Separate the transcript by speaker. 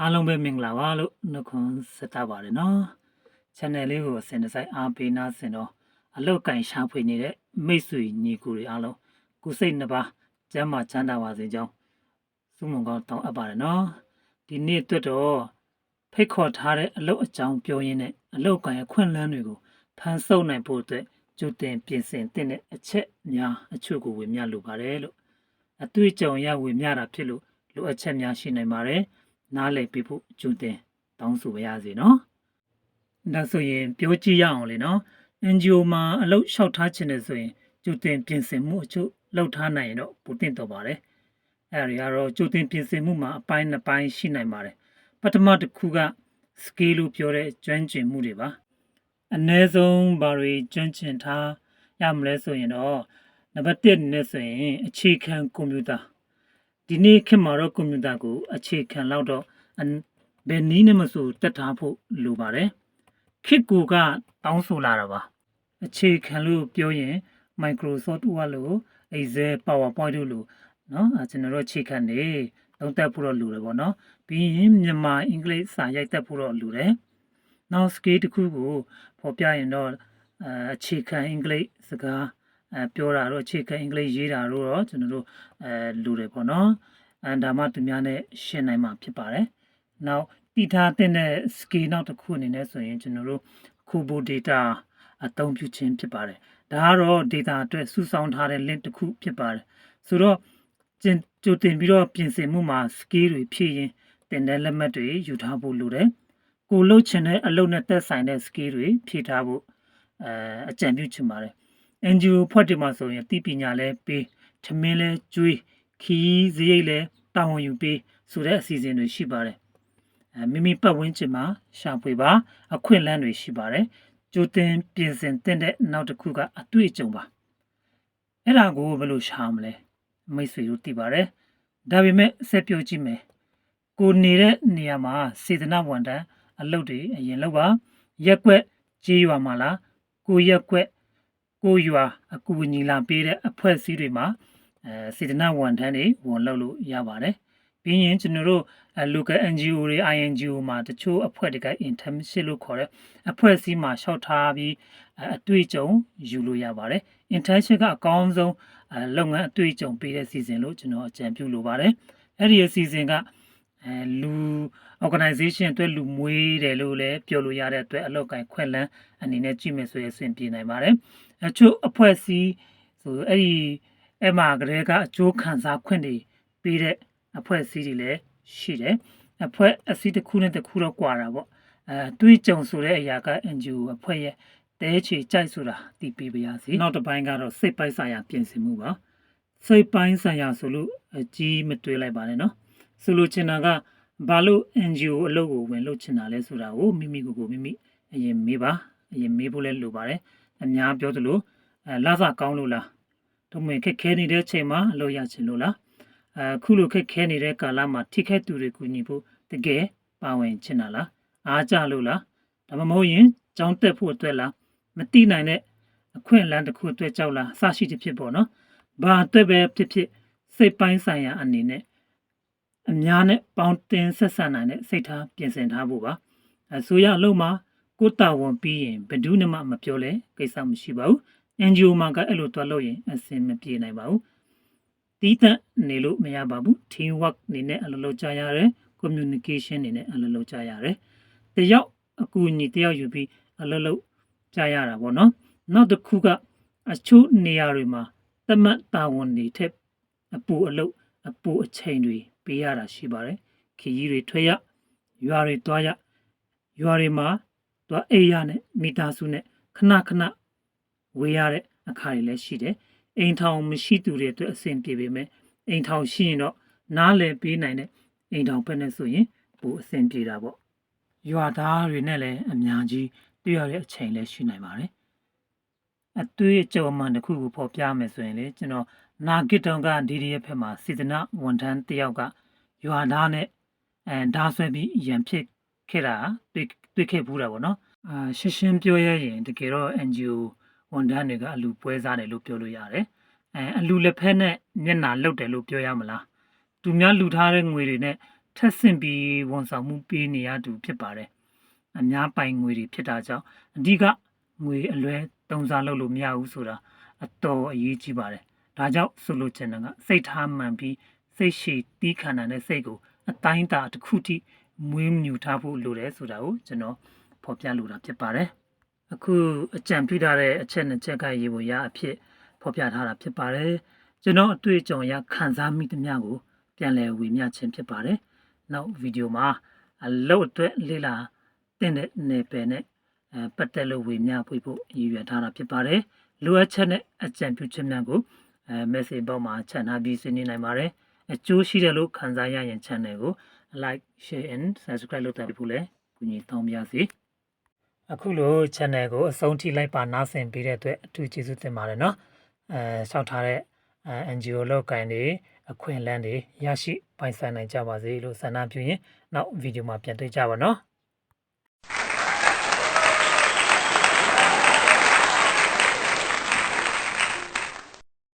Speaker 1: အားလုံးပဲမင်္ဂလာပါလို့နှုတ်ခွန်းဆက်တာပါတယ်နော် channel လေးကိုအစဉ်တစ်စိုက်အားပေးနာဆင်တော့အလောက်ကင်ရှာဖွေနေတဲ့မိတ်ဆွေညီကိုတွေအားလုံးကိုယ်စိတ်နှစ်ပါးကျမ်းမာချမ်းသာပါစေကြောင်းဆုမွန်ကောင်းတောင်းအပ်ပါတယ်နော်ဒီနေ့အတွက်တော့ဖိတ်ခေါ်ထားတဲ့အလောက်အကြောင်းပြောရင်းနဲ့အလောက်ကင်အခွင့်အလမ်းတွေကိုဖန်ဆုပ်နိုင်ဖို့အတွက်ကြိုတင်ပြင်ဆင်တဲ့အချက်များအချို့ကိုဝေမျှလိုပါတယ်လို့အတွေ့အကြုံရဝေမျှတာဖြစ်လို့လိုအပ်ချက်များရှိနိုင်ပါတယ် နားလည်ပြဖို့ကြိုတင်တောင်းဆိုပါရစေနော်ဒါဆိုရင်ပြောကြည့်ရအောင်လေနော် NGO မှာအလုပ်လျှောက်ထားခြင်းနဲ့ဆိုရင်ကြိုတင်ပြင်ဆင်မှုအချို့လုပ်ထားနိုင်ရင်တော့ပိုတင်တော့ပါတယ်အဲဒါတွေကတော့ကြိုတင်ပြင်ဆင်မှုမှာအပိုင်းနှစ်ပိုင်းရှိနိုင်ပါတယ်ပထမတစ်ခုက scale လို့ပြောတဲ့ကျွမ်းကျင်မှုတွေပါအ ਨੇ ဆုံးဘာတွေကျွမ်းကျင်ထားရမလဲဆိုရင်တော့နံပါတ်1အနေနဲ့ဆိုရင်အခြေခံကွန်ပျူတာ ဒီနေ့ခေတ်မှာတော့ကွန်ပျူတာကိုအခြေခံလောက်တော့အန်ဘယ်နည်းနဲ့မဆိုတက်ထားဖို့လိုပါတယ်ခေတ်ကူကတောင်းဆိုလာတာပါအခြေခံလို့ပြောရင် Microsoft Word လို့ Excel PowerPoint တို့လို့เนาะအဲကျွန်တော်တို့အခြေခံနေသုံးသပ်ဖို့တော့လိုတယ်ပေါ့เนาะပြီးရင်မြန်မာအင်္ဂလိပ်စာရိုက်တက်ဖို့တော့လိုတယ်နောက် skill တစ်ခုကိုဖော်ပြရင်တော့အဲအခြေခံအင်္ဂလိပ်စကား အဲပြောတာတော့အခြေခံအင်္ဂလိပ်ရေးတာတော့ကျွန်တော်တို့အဲလိုတယ်ပေါ့နော်အဲဒါမှသူများနဲ့ရှင်းနိုင်မှာဖြစ်ပါတယ်နောက်တည်ထားတဲ့ skill နောက်တစ်ခုအနေနဲ့ဆိုရင်ကျွန်တော်တို့ Kubo data အသုံးပြုခြင်းဖြစ်ပါတယ်ဒါကတော့ data အတွက်စုဆောင်းထားတဲ့ link တစ်ခုဖြစ်ပါတယ်ဆိုတော့ကျင်ကြိုတင်ပြီးတော့ပြင်ဆင်မှုမှာ skill တွေဖြည့်ရင်တင်တဲ့လက်မှတ်တွေယူထားဖို့လိုတယ်ကိုလှုပ်ချင်တဲ့အလုပ်နဲ့သက်ဆိုင်တဲ့ skill တွေဖြည့်ထားဖို့အဲအကြံပြုချင်ပါတယ် NGO ဖွဲ့တယ်မှာဆိုရင်တိပညာလဲပေးထမင်းလဲကျွေးခီးစရိတ်လဲတာဝန်ယူပေးဆိုတဲ့အစီအစဉ်တွေရှိပါတယ်အဲမိမိပတ်ဝန်းကျင်မှာရှာဖွေပါ အခွင့်အလမ်းတွေရှိပါတယ်ကြိုတင်ပြင်ဆင်တဲ့တဲ့နောက်တစ်ခုကအတွေ့အကြုံပါအဲ့ဒါကိုဘယ်လိုရှာမလဲမိတ်ဆွေတို့သိပါတယ်ဒါပေမဲ့ဆက်ပြောကြည့်မယ်ကိုနေတဲ့နေရာမှာစေတနာဝန်တန်းအလုပ်တွေအရင်လုပ်ပါရက်ွက်ကြေးရွာမှာလားကိုရက်ွက် ကိုရွာအကူအညီလာပေးတဲ့အဖွဲ့အစည်းတွေမှာအဲစေတနာဝန်ထမ်းတွေဝန်လုပ်လို့ရပါတယ်ပြီးရင်ကျွန်တော်တို့ local NGO တွေ INGO မှာတချို့အဖွဲ့တွေက internship လို့ခေါ်တဲ့အဖွဲ့အစည်းမှာရှောက်ထားပြီးအတွေ့အကြုံယူလို့ရပါတယ် internship ကအကောင်းဆုံးလုပ်ငန်းအတွေ့အကြုံပေးတဲ့စီစဉ်လို့ကျွန်တော်အကြံပြုလိုပါတယ်အဲ့ဒီအစီအစဉ်ကအဲလူ organization အတွက်လူမွေးတယ်လို့လည်းပြောလို့ရတဲ့အတွက်အလောက်ကိုင်ခွင့်လန်းအနေနဲ့ကြည့်မယ်ဆိုရင်အဆင်ပြေနိုင်ပါတယ် အချို့အဖွဲ့အစည်းဆိုအဲ့ဒီအဲ့မှာကလေးကအကျိုးခံစားခွင့်တွေပေးတဲ့အဖွဲ့အစည်းတွေလည်းရှိတယ်အဖွဲ့အစည်းတစ်ခုနဲ့တစ်ခုတော့ကွာတာပေါ့အဲတွေးကြုံဆိုတဲ့အရာက NGO အဖွဲ့ရဲ့တဲချေကြိုက်ဆိုတာတည်ပြပါရစေနောက်တစ်ပိုင်းကတော့စိတ်ပိုင်းဆိုင်ရာပြင်ဆင်မှုပါစိတ်ပိုင်းဆိုင်ရာဆိုလို့အကြီးမတွေးလိုက်ပါနဲ့နော်ဆိုလိုချင်တာကဘာလို့ NGO အလုပ်ကိုဝင်လုပ်ချင်တာလဲဆိုတာကိုမိမိကိုယ်ကိုမိမိအရင်မေးပါအရင်မေးဖို့လည်းလိုပါတယ် အများပြောသလိုအဲလာစာကောင်းလို့လားတို့မင်းခက်ခဲနေတဲ့အချိန်မှာအလုပ်ရချင်လို့လားအခုလိုခက်ခဲနေတဲ့ကာလမှာထိခိုက်သူတွေကူညီဖို့တကယ်ပါဝင်ချင်တာလားအားကြလို့လားဒါမှမဟုတ်ရင်ကြောင်းတက်ဖို့အတွက်လားမတိနိုင်တဲ့အခွင့်အလမ်းတစ်ခုအတွက်ကြောက်လားအစရှိတဲ့ဖြစ်ပေါ့နော်ဘာအတွက်ပဲဖြစ်ဖြစ်စိတ်ပိုင်းဆိုင်ရာအနေနဲ့အများနဲ့ပေါင်းတင်ဆက်ဆံနိုင်တဲ့စိတ်ထားပြင်ဆင်ထားဖို့ပါအစိုးရအလုပ်မှာ ကိုတာဝန်ပြီးရင်ဘယ်သူမှမပြောလဲကိစ္စမရှိပါဘူး NGO မှာကအဲ့လိုတွားလို့ရင်အဆင်မပြေနိုင်ပါဘူးတီးတန့်နေလို့မရပါဘူး team work နေနဲ့အလုပ်လုပ်ကြရတယ် communication နေနဲ့အလုပ်လုပ်ကြရတယ်တယောက်အကူအညီတယောက်ယူပြီးအလုပ်လုပ်ကြရတာပေါ့နော်နောက်တစ်ခုကအချို့နေရာတွေမှာတမတ်တာဝန်တွေထက်အပူအလုပ်အပူအချိန်တွေပေးရတာရှိပါတယ်ခရီးတွေထွက်ရရွာတွေတွားရရွာတွေမှာ တွားအိယာနဲ့မိသားစုနဲ့ခဏခဏဝေးရတဲ့အခါတွေလည်းရှိတယ်အိမ်ထောင်မရှိသူတွေအတွက်အဆင်ပြေပေမဲ့အိမ်ထောင်ရှိရင်တော့နားလည်ပေးနိုင်တဲ့အိမ်ထောင်ပဲနဲ့ဆိုရင်ပိုအဆင်ပြေတာပေါ့ရွာသားတွေနဲ့လည်းအများကြီးတွေ့ရတဲ့အချိန်လည်းရှိနိုင်ပါတယ်အတွေ့အကြုံမှန်တစ်ခုကိုဖော်ပြမယ်ဆိုရင်လေကျွန်တော်နာဂစ်တောင်ကဒီဒီရဲ့ဖက်မှာစေတနာဝန်ထမ်းတယောက်ကရွာသားနဲ့အဲဓာဆွဲပြီးရန်ဖြစ်ခဲ့တာတွေ့ တွေ့ခဲ့ဘူးတာပေါ့နော်အာရှင်းရှင်းပြောရရင်တကယ်တော့ NGO ဝန်ထမ်းတွေကအလူပွဲစားတယ်လို့ပြောလို့ရတယ်အဲအလူလက်ဖက်နဲ့မျက်နာလုတ်တယ်လို့ပြောရမလားသူများလူထားတဲ့ငွေတွေနဲ့ထက်ဆင့်ပြီးဝန်ဆောင်မှုပေးနေရသူဖြစ်ပါတယ်အများပိုင်ငွေတွေဖြစ်တာကြောင့်အဓိကငွေအလွဲတုံးစားလုပ်လို့မရဘူးဆိုတာအတော်အရေးကြီးပါတယ်ဒါကြောင့်ဆိုလိုချင်တာကစိတ်ထားမှန်ပြီးစိတ်ရှိတီးခံနိုင်တဲ့စိတ်ကိုအတိုင်းအတာတစ်ခုထိ မွေးမြူထားဖို့လိုတယ်ဆိုတာကိုကျွန်တော်ဖော်ပြလိုတာဖြစ်ပါတယ်အခုအကြံပြုထားတဲ့အချက်နှစ်ချက်ကရေပေါ်ရအဖြစ်ဖော်ပြထားတာဖြစ်ပါတယ်ကျွန်တော်အတွေ့အကြုံအရခန်းစားမိသမျှကိုပြန်လည်ဝေမျှခြင်းဖြစ်ပါတယ်နောက်ဗီဒီယိုမှာအလုပ်အတွက်လေ့လာတဲ့နယ်ပယ်နဲ့အဲပတ်သက်လို့ဝေမျှဖွေဖို့ရည်ရွယ်ထားတာဖြစ်ပါတယ်လိုအပ်ချက်နဲ့အကြံပြုချက်များကိုအဲ message ဘောက်မှာချန်ထားပြီးဆွေးနွေးနိုင်ပါတယ်အကျိုးရှိတယ်လို့ခံစားရရင် channel ကို like share and subscribe လုပ်တဲ့ဖို့လည်းကူညီတောင်းပါရစေ အခုလို channel ကိုအဆုံးထိလိုက်ပါနားဆင်ပေးတဲ့အတွက်အထူးကျေးဇူးတင်ပါတယ်เนาะအဲစောက်ထားတဲ့အဲ NGO လောက်ကိုင်းတွေအခွင့်အလမ်းတွေရရှိပိုင်ဆိုင်နိုင်ကြပါစေလို့ဆန္ဒပြုရင်နောက်ဗီဒီယိုမှာပြန်တွေ့ကြပါเนาะ